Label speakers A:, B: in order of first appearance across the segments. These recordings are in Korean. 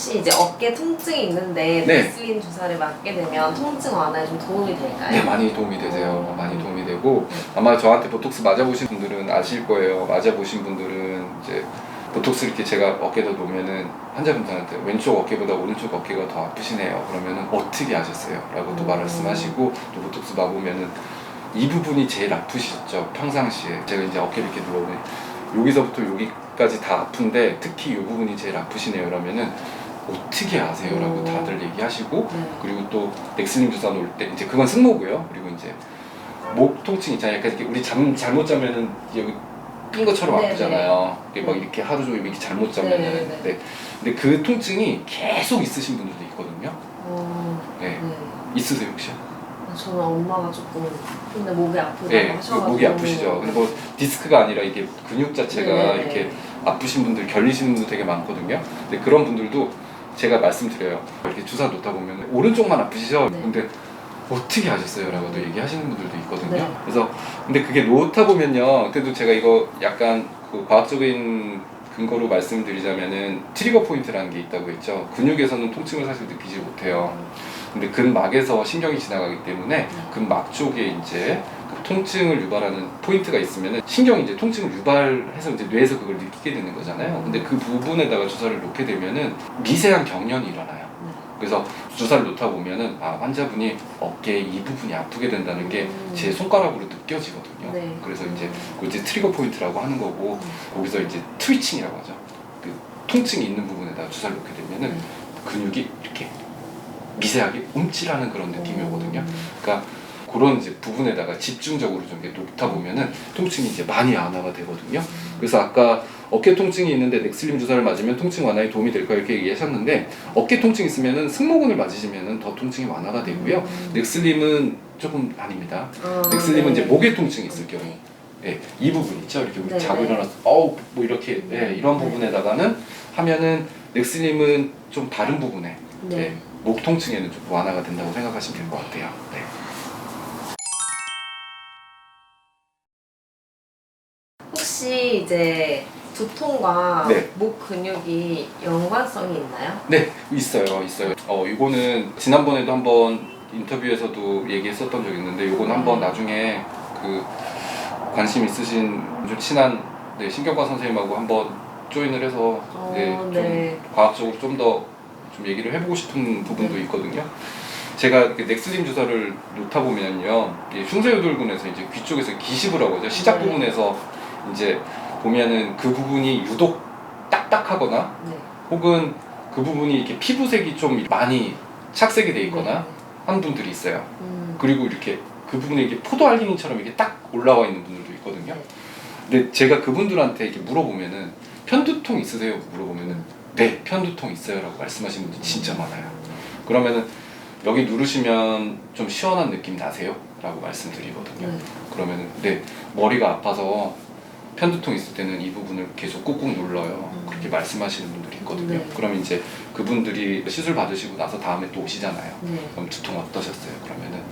A: 혹시 이제 어깨 통증이 있는데
B: 네.
A: 베슬린 주사를 맞게 되면 통증 완화에 좀 도움이 될까요?
B: 네, 많이 도움이 되세요.
A: 음.
B: 많이 도움이 되고 아마 저한테 보톡스 맞아보신 분들은 아실 거예요. 맞아보신 분들은 이제 보톡스 이렇게 제가 어깨에다 놓으면은 환자분들한테 왼쪽 어깨보다 오른쪽 어깨가 더 아프시네요. 그러면은 어떻게 아셨어요? 라고 또
A: 음.
B: 말씀하시고 또 보톡스 맞으면은 이 부분이 제일 아프시죠. 평상시에 제가 이제 어깨를 이렇게 누워보면 여기서부터 여기까지 다 아픈데 특히 이 부분이 제일 아프시네요. 그러면은 어떻게 아세요? 라고
A: 음.
B: 다들 얘기하시고
A: 네.
B: 그리고 또 넥슬림 주사 놓을 때 이제 그건 승모고요. 그리고 이제 목 통증 있잖아요. 약간 이렇게 우리 잠 잘못 자면은 여기 낀 것처럼
A: 네,
B: 아프잖아요. 이게 막
A: 네.
B: 이렇게 하루 종일 이렇게 잘못 자면은.
A: 네,
B: 네,
A: 네.
B: 근데 그 통증이 계속 있으신 분들도 있거든요.
A: 어,
B: 네.
A: 네.
B: 있으세요 혹시?
A: 저는 엄마가 조금 근데 목이 아프다고
B: 네.
A: 하셔가지고
B: 목이 아프시죠. 그리고 디스크가 아니라 이게 근육 자체가
A: 네, 네, 네.
B: 이렇게 아프신 분들 결리시는 분들 되게 많거든요. 근데 그런 분들도 제가 말씀드려요. 이렇게 주사 놓다 보면 오른쪽만 아프시죠?
A: 네.
B: 근데 어떻게 하셨어요? 라고도 얘기하시는 분들도 있거든요.
A: 네.
B: 그래서 근데 그게 놓다 보면요. 그래도 제가 이거 약간 그 과학적인 근거로 말씀드리자면은 트리거 포인트라는 게 있다고 했죠. 근육에서는 통증을 사실 느끼지 못해요. 근데 근막에서 신경이 지나가기 때문에 근막 쪽에 이제 그 통증을 유발하는 포인트가 있으면은 신경이 이제 통증을 유발해서 이제 뇌에서 그걸 느끼게 되는 거잖아요. 근데 그 부분에다가 주사를 놓게 되면은 미세한 경련이 일어나요.
A: 네.
B: 그래서 주사를 놓다 보면은 아 환자분이 어깨 이 부분이 아프게 된다는 게
A: 음.
B: 제 손가락으로 느껴지거든요.
A: 네.
B: 그래서 이제 그 이제 트리거 포인트라고 하는 거고
A: 음.
B: 거기서 이제 트위칭이라고 하죠. 그 통증이 있는 부분에다 주사를 놓게 되면은
A: 네.
B: 근육이 이렇게 미세하게 움찔하는 그런 느낌이 오거든요.
A: 음.
B: 그러니까 그런 이제 부분에다가 집중적으로 좀 이렇게 놓다 보면은 통증이 이제 많이 완화가 되거든요. 그래서 아까 어깨 통증이 있는데 넥슬림 주사를 맞으면 통증 완화에 도움이 될까 이렇게 얘기하셨는데 어깨 통증 있으면은 승모근을 맞으시면은 더 통증이 완화가 되고요.
A: 음.
B: 넥슬림은 조금 아닙니다.
A: 아,
B: 넥슬림은
A: 네.
B: 이제 목에 통증이 있을 경우, 예, 이 부분 있죠. 이렇게 우리
A: 네,
B: 자고
A: 네.
B: 일어나서 어우 뭐 이렇게 예, 이런
A: 네.
B: 부분에다가는 하면은 넥슬림은 좀 다른 부분에
A: 네.
B: 예, 목 통증에는 좀 완화가 된다고 생각하시면 될 것 같아요. 네.
A: 혹시 이제 두통과
B: 네.
A: 목 근육이 연관성이 있나요?
B: 네, 있어요, 있어요. 어, 이거는 지난번에도 한번 인터뷰에서도 얘기했었던 적이 있는데, 이거는 한번 나중에 그 관심 있으신 좀 친한 네, 신경과 선생님하고 한번 조인을 해서
A: 어,
B: 네, 좀
A: 네.
B: 과학적으로 좀 더 좀 얘기를 해보고 싶은 부분도
A: 네.
B: 있거든요. 제가 이렇게 넥슬림 주사를 놓다 보면요, 이 흉쇄유돌근에서 이제 귀 쪽에서 기십을 하고 죠 시작
A: 네.
B: 부분에서 이제 보면은 그 부분이 유독 딱딱하거나
A: 네.
B: 혹은 그 부분이 이렇게 피부색이 좀 많이 착색이 돼 있거나 한 분들이 있어요.
A: 음.
B: 그리고 이렇게 그 부분에 이게 포도 알갱이처럼 이렇게 딱 올라와 있는 분들도 있거든요.
A: 네.
B: 근데 제가 그분들한테 이렇게 물어보면은 편두통 있으세요? 물어보면은 네 편두통 있어요라고 말씀하시는 분들이 진짜 많아요. 그러면은 여기 누르시면 좀 시원한 느낌 나세요? 라고 말씀드리거든요.
A: 네.
B: 그러면은 네 머리가 아파서 편두통 있을 때는 이 부분을 계속 꾹꾹 눌러요.
A: 음.
B: 그렇게 말씀하시는 분들이 있거든요.
A: 네.
B: 그럼 이제 그분들이 시술 받으시고 나서 다음에 또 오시잖아요.
A: 네.
B: 그럼 두통 어떠셨어요? 그러면은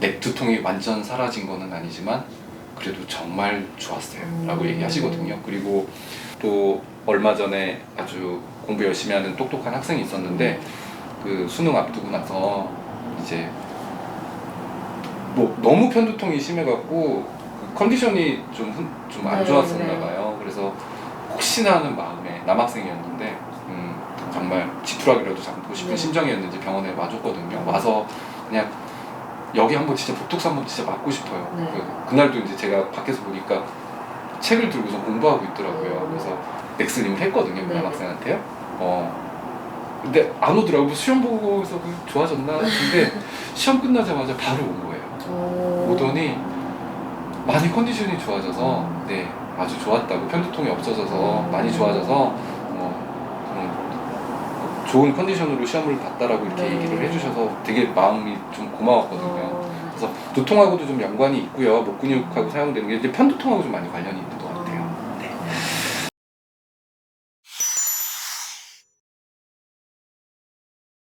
B: 넥 두통이 완전 사라진 거는 아니지만 그래도 정말 좋았어요. 라고
A: 음.
B: 얘기하시거든요. 그리고 또 얼마 전에 아주 공부 열심히 하는 똑똑한 학생이 있었는데 그 수능 앞두고 나서 이제 뭐 너무 편두통이 심해갖고 그 컨디션이 좀 좀 안
A: 네,
B: 좋았었나
A: 네.
B: 봐요. 그래서 혹시나 하는 마음에 남학생이었는데 음, 정말 지푸라기라도 잡고 싶은
A: 네.
B: 심정이었는지 병원에 와줬거든요. 와서 그냥 여기 한번 진짜 보톡스 한번 진짜 맞고 싶어요.
A: 네.
B: 그- 그날도 이제 제가 밖에서 보니까 책을 들고서 공부하고 있더라고요. 그래서 넥슬림을 했거든요, 그
A: 네.
B: 남학생한테요. 어. 근데 안 오더라고. 뭐 시험 보고서 그 좋아졌나? 근데 시험 끝나자마자 바로 온 거예요.
A: 오.
B: 오더니 많이 컨디션이 좋아져서 네 아주 좋았다고 편두통이 없어져서 많이 좋아져서 뭐 그런 좋은 컨디션으로 시험을 봤다라고 이렇게
A: 네.
B: 얘기를 해주셔서 되게 마음이 좀 고마웠거든요.
A: 어.
B: 그래서 두통하고도 좀 연관이 있고요. 목 근육하고 사용되는 게 이제 편두통하고 좀 많이 관련이 있는